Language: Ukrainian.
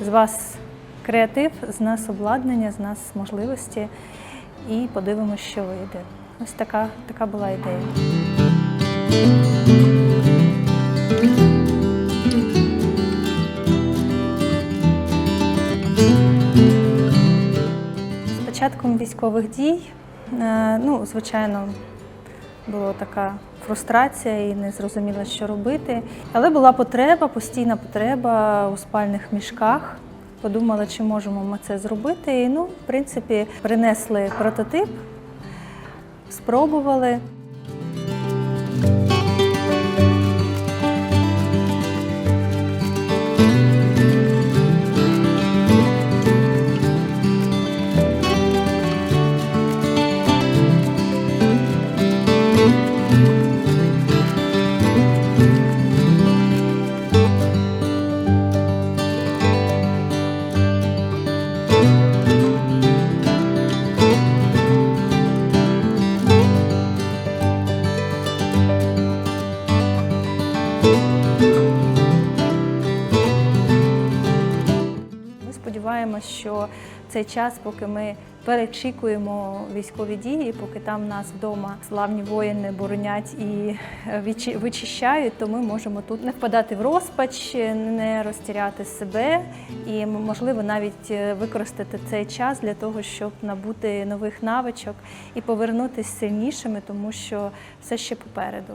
З вас креатив, з нас обладнання, з нас можливості і подивимося, що вийде. Ось така, така була ідея. З початком військових дій, е, ну, звичайно, була така фрустрація і не зрозуміла, що робити. Але була потреба, постійна потреба у спальних мішках. Подумала, чи можемо ми це зробити. І ну, в принципі, принесли прототип, спробували. Ми сподіваємось, що цей час, поки ми перечікуємо військові дії, поки там нас вдома славні воїни боронять і е, вичищають, то ми можемо тут не впадати в розпач, не розтіряти себе і можливо навіть е, використати цей час для того, щоб набути нових навичок і повернутися сильнішими, тому що все ще попереду.